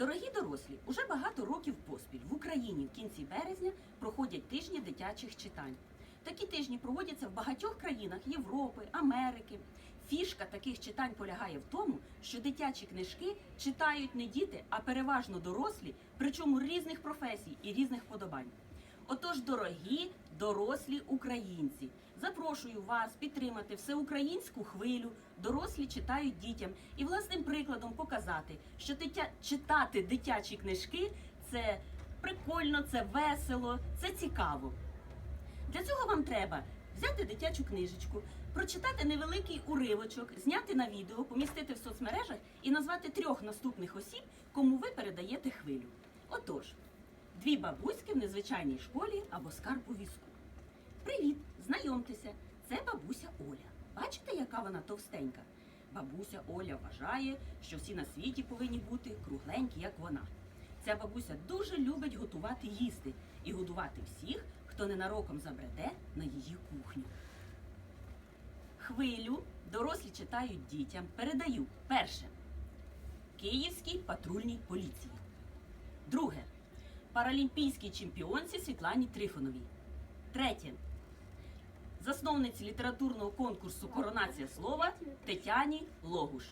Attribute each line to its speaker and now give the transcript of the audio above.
Speaker 1: Дорогі дорослі, уже багато років поспіль в Україні в кінці березня проходять тижні дитячих читань. Такі тижні проводяться в багатьох країнах Європи, Америки. Фішка таких читань полягає в тому, що дитячі книжки читають не діти, а переважно дорослі, причому різних професій і різних подобань. Отож, дорогі дорослі українці, запрошую вас підтримати всеукраїнську хвилю. Дорослі читають дітям і власним прикладом показати, що дитя... читати дитячі книжки це прикольно, це весело, це цікаво. Для цього вам треба взяти дитячу книжечку, прочитати невеликий уривочок, зняти на відео, помістити в соцмережах і назвати трьох наступних осіб, кому ви передаєте хвилю. Отож, дві бабуськи в незвичайній школі або скарб у візку. Привіт, знайомтеся, це бабуся Оля. Бачите, яка вона товстенька? Бабуся Оля вважає, що всі на світі повинні бути кругленькі, як вона. Ця бабуся дуже любить готувати їсти і годувати всіх, хто ненароком забреде на її кухню. Хвилю дорослі читають дітям. Передаю перше Київській патрульній поліції. Друге паралімпійській чемпіонці Світлані Трифоновій. Третє. Засновниці літературного конкурсу Коронація слова Тетяні Логуш.